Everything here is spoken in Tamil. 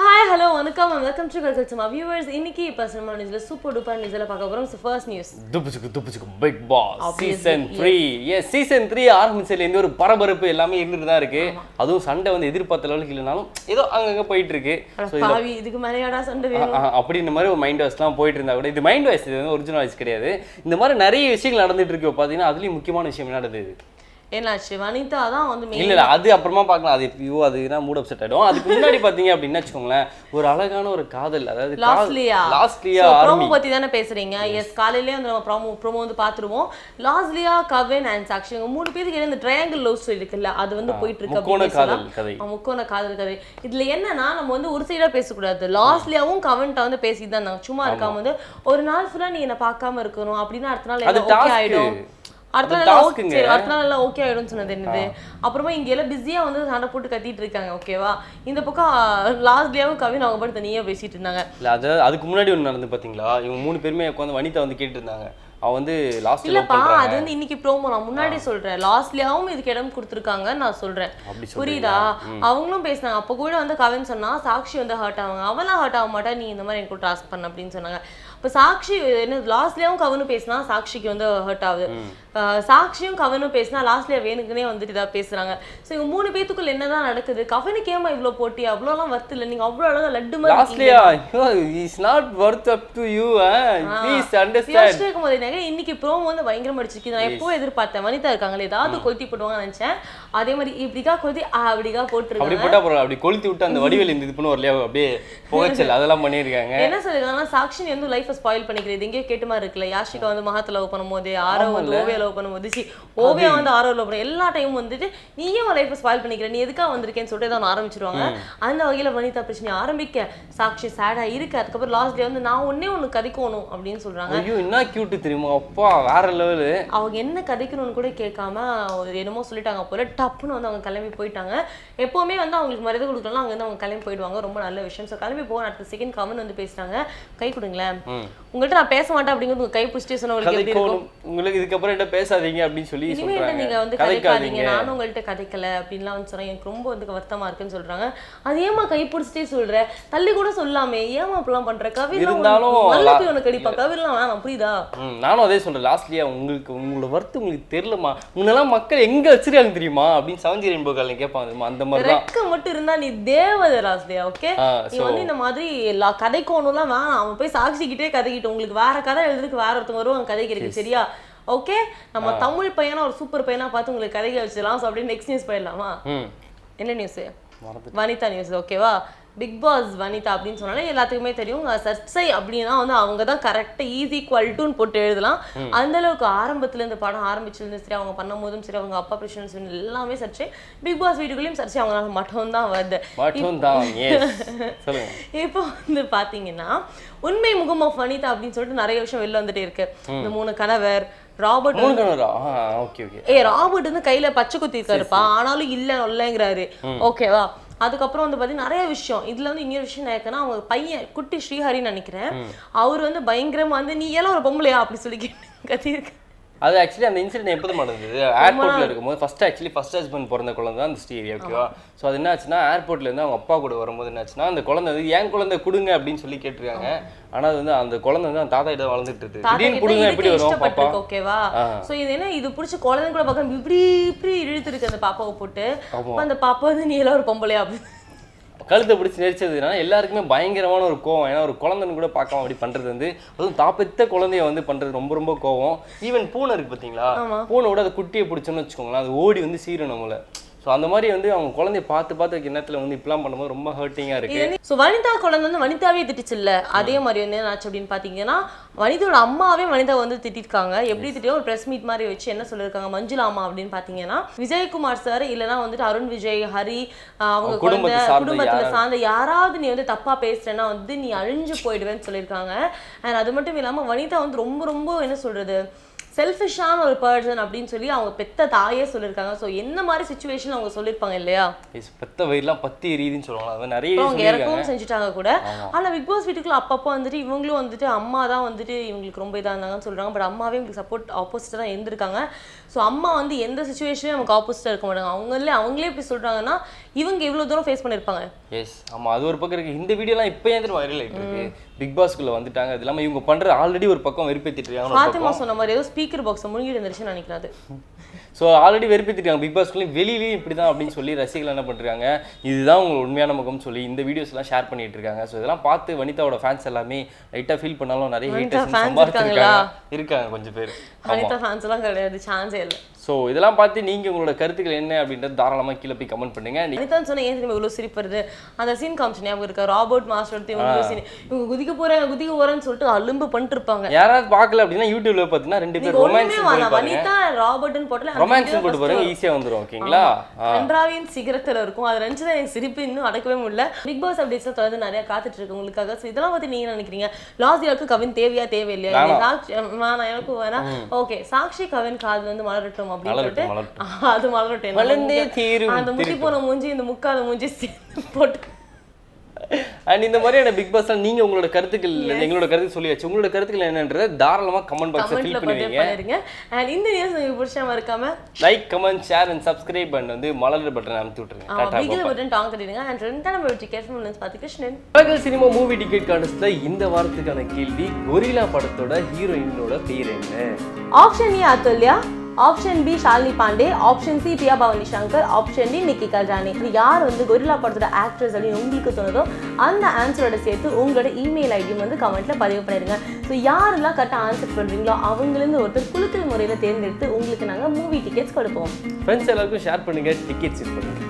hi hello வணக்கம். வெல்கம் டு கல்ச்சர் சும்மா வியூவர்ஸ் இன்னைக்கு இப்போ சினிமா நியூஸ்ல சூப்பர் டூப்பர் நியூஸ்ல பார்க்க போறோம். ஃபர்ஸ்ட் நியூஸ் துப்புச்சுக்கு துப்புச்சுக்கு Bigg Boss season three yes season three ஆரம்பிச்சதுலேருந்து ஒரு பரபரப்பு எல்லாமே இருந்துட்டு தான் இருக்கு. அதுவும் சண்டை வந்து எதிர்பார்த்த லெவலுக்கு இல்லைனாலும் ஏதோ அங்கங்க போயிட்டு இருக்கு. ஸோ பாவி இதுக்கு மேலேயாடா சண்டை அப்படின்ற மாதிரி ஒரு மைண்ட் வாய்ஸ்லாம் போயிட்டு இருந்தா கூட இது மைண்ட் வாய்ஸ் இது வந்து ஒரிஜினல் வாய்ஸ் கிடையாது. இந்த மாதிரி நிறைய விஷயங்கள் நடந்துட்டு இருக்கு. பார்த்தீங்கன்னா அதுலயும் முக்கியமான விஷயம் என்ன நடந்தது என்னாச்சு வனிதா தான் வந்து இல்ல இல்ல அது அப்புறமா பார்க்கலாம். அது ஐயோ அதுனா மூட் அப்செட் ஆயிடும். அதுக்கு முன்னாடி பாத்தீங்க அப்படின்னு வச்சுக்கோங்களேன் ஒரு அழகான ஒரு காதல் அதாவது லாஸ்ட்லியா லாஸ்ட்லியா ப்ரோமோ பத்தி தானே பேசுறீங்க? எஸ் காலையிலே வந்து நம்ம ப்ரோமோ ப்ரோமோ வந்து பாத்துருவோம் லாஸ்ட்லியா கவின் அண்ட் சாக்ஷி இவங்க மூணு பேருக்கு இந்த ட்ரையாங்கிள் லவ் ஸ்டோரி இருக்குல்ல அது வந்து போயிட்டு இருக்கு முக்கோண காதல். கதை. முக்கோண காதல் கதை. இதுல என்னன்னா நம்ம வந்து ஒரு சைடா பேசக்கூடாது. லாஸ்ட்லியாவும் கவன்ட்ட வந்து பேசிட்டு தான் இருந்தாங்க. சும்மா இருக்காம வந்து ஒரு நாள் ஃபுல்லா நீ என்ன பார்க்காம இருக்கணும் அப்படின்னு அடுத்த நாள் ஓகே task. ஆயிடும் அடுத்த நாள் okay, அடுத்த நாள் எல்லாம் ஓகே ஆயிடும்னு சொன்னது என்னது? அப்புறமா இங்க எல்லாம் பிஸியா வந்து சண்டை போட்டு கத்திட்டு இருக்காங்க ஓகேவா இந்த பக்கம் லாஸ்ட்லியாவும் கவின் அவங்க பாட்டு தனியா பேசிட்டு இருந்தாங்க. இல்ல அது அதுக்கு முன்னாடி ஒன்று நடந்து பாத்தீங்களா? இவங்க மூணு பேருமே உட்காந்து வனிதா வந்து கேட்டு இருந்தாங்க. அவ வந்து லாஸ்ட் இல்லப்பா அது வந்து இன்னைக்கு ப்ரோமோ நான் முன்னாடி சொல்றேன். லாஸ்ட்லயாவும் இதுக்கு இடம் கொடுத்துருக்காங்க நான் சொல்றேன். புரியுதா? அவங்களும் பேசினாங்க. அப்ப கூட வந்து கவின் சொன்னா சாக்ஷி வந்து ஹர்ட் ஆவாங்க. அவெல்லாம் ஹர்ட் ஆக மாட்டா நீ இந்த மாதிரி எனக்கு டாஸ்க் பண்ண அப்படின்னு சொன்னாங்க. இப்ப சாக்ஷி என்ன லாஸ்ட்லயும் கவனும் பேசினா சாக்ஷிக்கு வந்து ஹர்ட் ஆகுது. சாக்ஷியும் கவனும் பேசினா லாஸ்ட்ல வேணுக்குனே வந்துட்டு இதா பேசுறாங்க. சோ இவங்க மூணு பேத்துக்குள்ள என்னதான் நடக்குது? கவனுக்கு ஏமா இவ்வளவு போட்டி? அவ்வளோலாம் வர்த்து இல்ல. நீங்க அவ்வளவு அழகா லட்டு மாதிரி is not worth up to you please understand யோசிச்சுட்டே இருக்கும்போது எனக்கு இன்னைக்கு ப்ரோமோ வந்து பயங்கரமா அடிச்சிருக்கு நான் எப்போ எதிர்பார்த்தேன். வனிதா இருக்காங்களே ஏதாவது கொளுத்தி போடுவாங்கன்னு நினைச்சேன். அதே மாதிரி இப்படிக்கா கொளுத்தி அப்படிக்கா அப்படி போட்டுருக்காங்க போட்டா பரவாயில்ல. அப்படி கொளுத்தி விட்டு அந்த வடிவேல் இந்த இது பண்ண வரலையா அப்படியே புகைச்சல் அதெல்லாம் பண்ணியிருக்காங்க. என்ன சொல்லிருக்காங்கன்னா சாக்ஷி வந்து லைஃபை ஸ்பாயில் பண்ணிக்கிறது. எங்கேயோ கேட்டு மாதிரி இருக்குல்ல யாஷிகா வந்து மகத்தை லவ் பண்ணும்போது ஆரோ வந்து ஓவியா லவ் பண்ணும்போது சி ஓவியா வந்து ஆரோ லவ் பண்ண எல்லா டைமும் வந்துட்டு நீயே உன் லைஃபை ஸ்பாயில் பண்ணிக்கிற நீ எதுக்காக வந்திருக்கேன்னு சொல்லிட்டு தான் ஆரம்பிச்சிருவாங்க. அந்த வகையில வனிதா பிரச்சனை ஆரம்பிக்க சாக்ஷி சேடா இருக்கு. அதுக்கப்புறம் லாஸ்ட்ல வந்து நான் ஒன்னே ஒண்ணு கதைக்கணும் அப்படின்னு சொல்றாங்க. ஐயோ என்ன கியூட் தெரியுமா? அப்பா வேற லெவலு அவங்க என்ன கதைக்கணும்னு கூட கேட்காம என்னமோ சொல்லிட்டாங்க போல டப்புன்னு வந்து அவங்க கிளம்பி போயிட்டாங்க. எப்பவுமே வந்து அவங்களுக்கு மரியாதை கொடுக்கலாம் அங்க இருந்து அவங்க கிளம்பி போயிடுவாங்க. ரொம்ப நல்ல விஷயம். ஸோ கிளம்பி போக அடுத்த செகண்ட் கவன் வந்து பேசுறாங்க. கை கொடுங்களேன். உங்கள்கிட்ட நான் பேச மாட்டேன் அப்படிங்கிறது உங்க கை பிடிச்சிட்டு கதைக்கோணும். உங்களுக்கு இதுக்கப்புறம் என்ன பேசாதீங்க அப்படின்னு சொல்லி இனிமே என்ன நீங்க வந்து கதைக்காதீங்க. நானும் உங்கள்கிட்ட கதைக்கல அப்படின்லாம் வந்து சொன்னேன் எனக்கு ரொம்ப வந்து வருத்தமா இருக்குன்னு சொல்றாங்க. அது ஏமா கை பிடிச்சிட்டே சொல்ற? தள்ளி கூட சொல்லாமே ஏமா அப்படிலாம் பண்ற? கவின் இருந்தாலும் உனக்கு அடிப்பா. கவின்லாம் வேணாம் புரியுதா? நானும் அதே சொல்றேன். லாஸ்ட்லியா உங்களுக்கு உங்களோட வர்த்து உங்களுக்கு தெரியலமா முன்னெல்லாம் மக்கள் எங்க வச்சிருக்காங்க தெரியுமா? அப்படின்னு செவன்ஜி ரெயின்போ காலில் கேட்பாங்க? அந்த மாதிரி ரெக்க மட்டும் இருந்தா நீ தேவதை ராஸ்லியா ஓகே நீ வந்து இந்த மாதிரி எல்லா கதைக்கோணும்லாம் வேணாம். அவன் போய் சாட்சிக்கிட்டே கதைக்கிட்டு உங்களுக்கு வேற கதை எழுதுறதுக்கு வேற ஒருத்தவங்க வருவாங்க கதைக்கிறதுக்கு. சரியா? ஓகே நம்ம தமிழ் பையனா ஒரு சூப்பர் பையனா பார்த்து உங்களுக்கு கதைக்க வச்சிடலாம். ஸோ அப்படியே நெக்ஸ்ட் நியூஸ் போயிடலாமா? என்ன நியூஸ். வனிதா நியூஸ் ஓகேவா பிக் பாஸ் வனிதா அப்படின்னு சொன்னாலே எல்லாத்துக்குமே தெரியும். சர்ச்சை அப்படின்னா வந்து அவங்க தான் கரெக்டாக ஈஸி டுன்னு போட்டு எழுதலாம். அந்த அளவுக்கு ஆரம்பத்துல இந்த படம் ஆரம்பிச்சிருந்து சரி அவங்க பண்ணும்போதும் சரி அவங்க அப்பா பிரச்சனை எல்லாமே சர்ச்சை. பிக் பாஸ் வீட்டுக்குள்ளேயும் சர்ச்சை அவங்களால மட்டும் தான் வருது இப்போ வந்து பாத்தீங்கன்னா உண்மை முகம் ஆஃப் வனிதா அப்படின்னு சொல்லிட்டு நிறைய விஷயம் வெளில வந்துட்டே இருக்கு. இந்த மூணு கணவர் ராபர்ட் ஓகே ஓகே. ஏ ராபர்ட் வந்து கையில பச்சை குத்தி இருக்காருப்பா. ஆனாலும் இல்ல இல்லைங்கிறாரு. ஓகேவா அதுக்கப்புறம் வந்து பாத்தீங்கன்னா நிறைய விஷயம். இதுல வந்து இன்னொரு விஷயம் நினைக்கனா அவங்க பையன் குட்டி ஸ்ரீஹரின்னு நினைக்கிறேன். அவர் வந்து பயங்கரமா வந்து நீ எல்லாம் ஒரு பொம்பளையா? அப்படி சொல்லி கேட்டு கத்தியிருக்கு அது ஆக்சுவலி அந்த இன்சிடென்ட் எப்போது நடந்தது? ஏர்போர்ட்ல இருக்கும்போது ஃபர்ஸ்ட் ஆக்சுவலி ஃபர்ஸ்ட் ஹஸ்பண்ட் பிறந்த குழந்தை தான் அந்த ஸ்ரீ ஓகேவா ஸோ அது என்ன ஆச்சுன்னா ஏர்போர்ட்ல இருந்து அவங்க அப்பா கூட வரும்போது என்ன ஆச்சுன்னா அந்த குழந்தை வந்து ஏன் குழந்தை கொடுங்க அப்படின்னு சொல்லி கேட்டிருக்காங்க. ஆனா அது வந்து அந்த குழந்தை வந்து அந்த தாத்தா கிட்ட வளர்ந்துட்டு இருக்கு. திடீர்னு கொடுங்க எப்படி வரும் பாப்பா? ஓகேவா. சோ இது என்ன இது பிடிச்ச குழந்தை கூட பார்க்க இப்படி இப்படி இழுத்து இருக்கு அந்த பாப்பாவை போட்டு. அந்த பாப்பா வந்து நீ எல்லாம் ஒரு பொம்பளையா? அப்படின்னு. கழுத்தை பிடிச்சி நெரிச்சதுனால எல்லாருக்குமே பயங்கரமான ஒரு கோவம். ஏன்னா ஒரு குழந்தைன்னு கூட பார்க்காம அப்படி பண்றது வந்து அதுவும் தாப்பெத்த குழந்தைய வந்து பண்றது ரொம்ப ரொம்ப கோவம். ஈவன் பூனை இருக்கு பாத்தீங்களா? பூனை கூட அது குட்டியை பிடிச்சோன்னு வச்சுக்கோங்களேன் அது ஓடி வந்து சீரும் நம்மள. ஸோ அந்த மாதிரி வந்து அவங்க குழந்தைய பார்த்து பார்த்து வைக்கிற நேரத்துல வந்து இப்படிலாம் பண்ணும்போது ரொம்ப ஹர்ட்டிங்காக இருக்கு. சோ வனிதா குழந்தை வந்து வனிதாவே திட்டுச்சுல்ல? அதே மாதிரி வந்து என்ன ஆச்சு அப்படின்னு பாத்தீங்கன்னா வனிதாவோட அம்மாவே வனிதா வந்து திட்டிருக்காங்க. எப்படி திட்டியோ ஒரு பிரஸ் மீட் மாதிரி வச்சு என்ன சொல்லிருக்காங்க? மஞ்சுளா அம்மா அப்படின்னு பாத்தீங்கன்னா விஜயகுமார் சார் இல்லனா வந்துட்டு அருண் விஜய் ஹரி அவங்க குழந்தை குடும்பத்துல. சார்ந்த யாராவது நீ வந்து தப்பா பேசுறேன்னா வந்து நீ அழிஞ்சு போயிடுவேன்னு சொல்லியிருக்காங்க. அண்ட் அது மட்டும் இல்லாம வனிதா வந்து ரொம்ப ரொம்ப என்ன சொல்றது? செல்ஃபிஷான ஒரு பர்சன் அப்படின்னு சொல்லி அவங்க பெத்த தாயே சொல்லியிருக்காங்க ஸோ என்ன மாதிரி சுச்சுவேஷன் அவங்க சொல்லியிருப்பாங்க இல்லையா? பெத்த வயிறுலாம் பத்தி எரியுதுன்னு சொல்லுவாங்க அது நிறைய அவங்க இறக்கவும் செஞ்சுட்டாங்க கூட. ஆனா பிக் பாஸ் வீட்டுக்குள்ள அப்பப்போ வந்துட்டு இவங்களும் வந்துட்டு அம்மா தான் வந்துட்டு இவங்களுக்கு ரொம்ப இதா இருந்தாங்கன்னு சொல்றாங்க. பட் அம்மாவே இவங்களுக்கு சப்போர்ட் ஆப்போசிட்டா தான் இருந்திருக்காங்க. ஸோ அம்மா வந்து எந்த சுச்சுவேஷன்லையும் நமக்கு ஆப்போசிட்டா இருக்க மாட்டாங்க. அவங்களே அவங்களே இப்படி சொல்றாங்கன்னா இவங்க இவ்வளவு தூரம் ஃபேஸ் பண்ணியிருப்பாங்க எஸ் ஆமா அது ஒரு பக்கம் இருக்கு. இந்த வீடியோலாம் இப்போ ஏன் வைரல் ஆயிட்டு இருக்கு? பிக் பாஸ்க்குள்ள வந்துட்டாங்க. அது இல்லாம இவங்க பண்ற ஆல்ரெடி ஒரு பக்கம் வெறுப்பேத்திட்டு இருக்காங்க ஃபாத்திமா சொன்ன மாதிரி ஏதோ ஸ்பீக்கர் பாக்ஸ் முழுங்கி இருந்துருச்சுன்னு நினைக்கிறது ஸோ ஆல்ரெடி வெறுப்பேற்றிருக்காங்க பிக் பாஸ்க்குள்ளேயும் வெளியிலேயும் இப்படி தான் அப்படின்னு சொல்லி ரசிகர்கள் என்ன பண்ணுறாங்க இதுதான் உங்கள் உண்மையான முகம்னு சொல்லி இந்த வீடியோஸ்லாம் ஷேர் பண்ணிட்டு இருக்காங்க. ஸோ இதெல்லாம் பார்த்து வனிதாவோட ஃபேன்ஸ் எல்லாமே லைட்டாக ஃபீல் பண்ணாலும் நிறைய வனிதா ஹேட்டர்ஸ் சம்பாதிச்சிருக்காங்க. இருக்காங்க கொஞ்சம் பேர். ஃபேன்ஸ் எல்லாம் கிடையாது. சான்ஸே இல்லை. ஸோ இதெல்லாம் பார்த்து நீங்கள் உங்களோட கருத்துக்கள் என்ன அப்படின்றது தாராளமாக கீழே போய் கமெண்ட் பண்ணுங்க. நீ அனிதான் சொன்ன ஏன் தெரியுமா இவ்வளவு சிரிப்பு அந்த சீன் காமிச்சு ஞாபகம் இருக்கா? ராபர்ட் மாஸ்டர் இவங்க சீன் இவங்க குதிக்க போறாங்க குதிக்க போறேன்னு சொல்லிட்டு அலும்பு பண்ணிட்டு இருப்பாங்க யாராவது பார்க்கல அப்படின்னா யூடியூப்ல பார்த்தீங்கன்னா ரெண்டு பேர் ரொமான்ஸ் வனிதா ராபர்ட்னு போட்டல ரொமான்ஸ் போட்டு பாருங்க ஈஸியாக வந்துடும் ஓகேங்களா? கன்றாவின் சிகரத்துல இருக்கும். அதை நினைச்சு தான் எனக்கு சிரிப்பு இன்னும் அடக்கவே முடியல. பிக் பாஸ் அப்டேட்ஸ் தொடர்ந்து நிறைய காத்துட்டு இருக்கு உங்களுக்காக. ஸோ இதெல்லாம் பத்தி நீங்க நினைக்கிறீங்க? லாஸ்ட் இயருக்கு கவின் தேவையா தேவையில்லையா? சாக்ஷி வேணாம் எனக்கும் வேணாம். ஓகே சாக்ஷி கவின் காது வந்து மலரட்டும் அப்படின்னு சொல்லிட்டு அது மலரட்டும். அந்த முடி போன மூஞ்சி இந்த முக்காத மூஞ்சி போட்டு. அண்ட் இந்த மாதிரியான பிக் பாஸ்ல நீங்க உங்களோட கருத்துக்கள் எங்களோட கருத்து சொல்லியாச்சு. உங்களோட கருத்துக்கள் என்னன்றதை தாராளமாக கமெண்ட் கமெண்ட்ல ஃபில் பண்ணுவீங்க அண்ட் இந்த நியூஸ் உங்களுக்கு பிடிச்ச மறக்காம like comment share and subscribe and வந்து மலர் பட்டன் அமைத்து விட்டுருங்க. டாடா பிகில் பட்டன் டாங் தட்டிடுங்க அண்ட் ரெண்டாம் நம்பர் டிக்கெட் பார்த்து கிருஷ்ணன். உலக சினிமா மூவி டிக்கெட் கான்டெஸ்ட்ல இந்த வாரத்துக்கான கேள்வி கொரில்லா படத்தோட ஹீரோயினோட பேர் என்ன? Option A Athulya option B Shalini Pandey option C Priya Bhavani Shankar option D Nikki Galrani இது யார் வந்து கொரிலா படத்தோட ஆக்ட்ரஸ் அப்படின்னு உங்களுக்கு தோணுதோ அந்த ஆன்சரோட சேர்த்து உங்களோட இமெயில் ஐடியும் வந்து கமெண்ட்ல பதிவு பண்ணிடுங்க. ஸோ யாரெல்லாம் கரெக்டாக ஆன்சர் பண்ணுறீங்களோ அவங்களிருந்து ஒருத்தர் குழுக்கள் முறையில் தேர்ந்தெடுத்து உங்களுக்கு நாங்கள் மூவி டிக்கெட்ஸ் கொடுப்போம். ஃப்ரெண்ட்ஸ் எல்லாருக்கும் ஷேர் பண்ணுங்க டிக்கெட்ஸ் பண்ணுங்க.